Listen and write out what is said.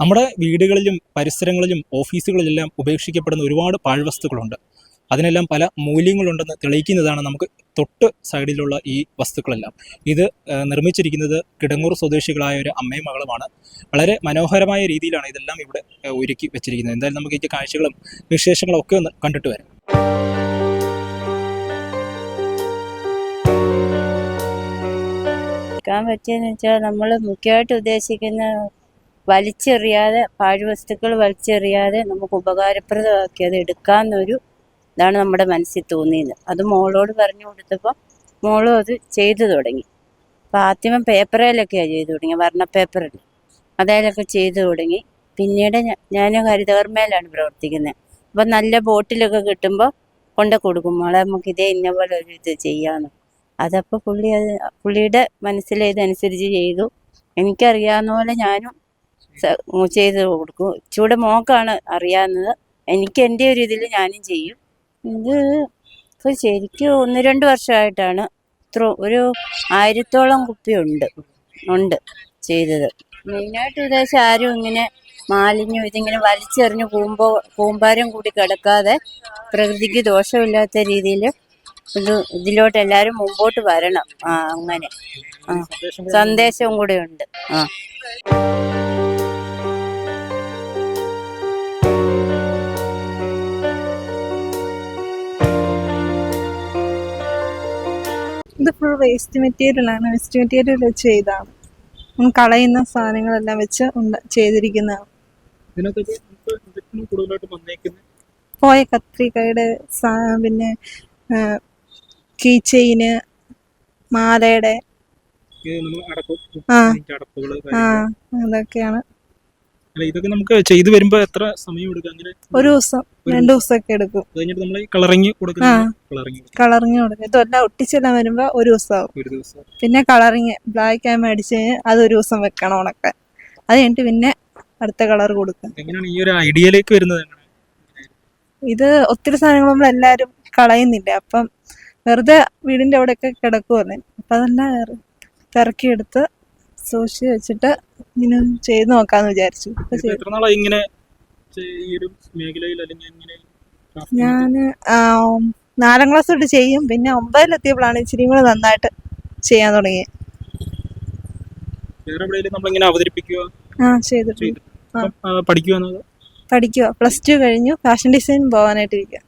നമ്മുടെ വീടുകളിലും പരിസരങ്ങളിലും ഓഫീസുകളിലെല്ലാം ഉപേക്ഷിക്കപ്പെടുന്ന ഒരുപാട് പാഴ്വസ്തുക്കളുണ്ട്. അതിനെല്ലാം പല മൂല്യങ്ങളുണ്ടെന്ന് തെളിയിക്കുന്നതാണ് നമുക്ക് തൊട്ട് സൈഡിലുള്ള ഈ വസ്തുക്കളെല്ലാം. ഇത് നിർമ്മിച്ചിരിക്കുന്നത് കിടങ്ങൂർ സ്വദേശികളായ ഒരു അമ്മയും മകളുമാണ്. വളരെ മനോഹരമായ രീതിയിലാണ് ഇതെല്ലാം ഇവിടെ ഒരുക്കി വെച്ചിരിക്കുന്നത്. എന്തായാലും നമുക്ക് ഈ കാഴ്ചകളും വിശേഷങ്ങളും ഒക്കെ ഒന്ന് കണ്ടിട്ട് വരാം. പറ്റിയെന്ന് വെച്ചാൽ നമ്മൾ മുഖ്യമായിട്ട് ഉദ്ദേശിക്കുന്ന വലിച്ചെറിയാതെ പാഴ്വസ്തുക്കൾ വലിച്ചെറിയാതെ നമുക്ക് ഉപകാരപ്രദമാക്കി അത് എടുക്കാമെന്നൊരു ഇതാണ് നമ്മുടെ മനസ്സിൽ തോന്നിയത്. അത് മോളോട് പറഞ്ഞു കൊടുത്തപ്പോൾ മോളും അത് ചെയ്തു തുടങ്ങി. അപ്പം ആദ്യമം പേപ്പറിലൊക്കെയാണ് ചെയ്തു തുടങ്ങി വർണ പേപ്പറിൽ അതേലൊക്കെ ചെയ്തു തുടങ്ങി. പിന്നീട് ഞാൻ ഹരിതകർമ്മയിലാണ് പ്രവർത്തിക്കുന്നത് അപ്പം നല്ല ബോട്ടിലൊക്കെ കിട്ടുമ്പോൾ കൊണ്ട് കൊടുക്കും. മോളെ നമുക്ക് ഇതേ ഇന്ന പോലെ ഒരു ഇത് ചെയ്യാമെന്ന് അതപ്പോൾ പുള്ളി അത് പുള്ളിയുടെ മനസ്സിലേതനുസരിച്ച് ചെയ്തു. എനിക്കറിയാവുന്ന പോലെ ഞാനും ചെയ്ത് കൊടുക്കും. ഇച്ചിരി മോക്കാണ് അറിയാവുന്നത്. എനിക്ക് എന്റെ ഒരു ഇതിൽ ഞാനും ചെയ്യും. ഇത് ഇപ്പോൾ ശരിക്കും ഒന്ന് രണ്ട് വർഷമായിട്ടാണ്. ഇത്ര ഒരു ആയിരത്തോളം കുപ്പിയുണ്ട്. ഉണ്ട് ചെയ്തത്. മെയിനായിട്ട് ഉദ്ദേശം ആരും ഇങ്ങനെ മാലിന്യം ഇതിങ്ങനെ വലിച്ചെറിഞ്ഞ് കൂമ്പോ കൂമ്പാരം കൂടി കിടക്കാതെ പ്രകൃതിക്ക് ദോഷമില്ലാത്ത രീതിയിൽ ഇത് ഇതിലോട്ട് എല്ലാവരും മുമ്പോട്ട് വരണം. ആ അങ്ങനെ. ആ സന്ദേശവും കൂടെ ഉണ്ട്. ആ. ഇത് ഫുൾ വേസ്റ്റ് മെറ്റീരിയലാണ് വേസ്റ്റ് മെറ്റീരിയൽ വെച്ച് ചെയ്താണ്. കളയുന്ന സാധനങ്ങളെല്ലാം വെച്ച് ഉണ്ട് ചെയ്തിരിക്കുന്നതാണ്. പോയ കത്രികയുടെ പിന്നെ കീ ചെയിന് മാലയുടെ ആ അതൊക്കെയാണ്. അല്ല ഇതൊക്കെ നമുക്ക് ചെയ്തു വരുമ്പോ എത്ര സമയം എടുക്കും? അങ്ങനെ ഒരു ദിവസം രണ്ടു ദിവസമൊക്കെ എടുക്കും. അത് കഴിഞ്ഞിട്ട് നമ്മൾ കളറിങ് കൊടുക്കുന്ന ആ. കളറിങ് കൊടുക്കും. കളറിങ് കൊടുക്കും ഇതെല്ലാം ഒട്ടിച്ചെല്ലാം വരുമ്പോൾ ഒരു ദിവസമാവും. ഒരു ദിവസം. പിന്നെ കളറിങ് ബ്ലാക്ക് ആയി മേടിച്ച് കഴിഞ്ഞാൽ അത് ഒരു ദിവസം വെക്കണം ഉണക്കാൻ. അത് കഴിഞ്ഞിട്ട് പിന്നെ അടുത്ത കളർ കൊടുക്കും. എങ്ങനെയാണ് ഈ ഒരു ഐഡിയയിലേക്ക് വരുന്നത്? ഇത് ഒത്തിരി സാധനങ്ങൾ നമ്മൾ എല്ലാരും കളയുന്നില്ല? അപ്പം വെറുതെ വീടിന്റെ അവിടെയൊക്കെ കിടക്കുമല്ലേ അപ്പൊ അതെല്ലാം തിരക്കിയെടുത്ത് പെറുക്കിയെടുത്ത് സൂക്ഷിച്ച് വെച്ചിട്ട് ഇങ്ങനെ ചെയ്ത് നോക്കാന്ന് വിചാരിച്ചു. എത്ര നാളായി ഇങ്ങനെ ഈ ഒരു മേഖലയിൽ അല്ലെങ്കിൽ ഇങ്ങനെ ഞാൻ നാലാം ക്ലാസ് തൊട്ട് ചെയ്യും. പിന്നെ ഒമ്പതിലെത്തിയപ്പോഴാണ് ഇച്ചിരി കൂടെ നന്നായിട്ട് ചെയ്യാൻ തുടങ്ങിയത് വേറെ എവിടെയെങ്കിലും നമ്മളിങ്ങനെ അവതരിപ്പിക്കുക ആ ചെയ്തിട്ടുണ്ട്. പഠിക്കുക പഠിക്കുക പ്ലസ് ടു കഴിഞ്ഞു. ഫാഷൻ ഡിസൈൻ പോകാനായിട്ട് ഇരിക്കുക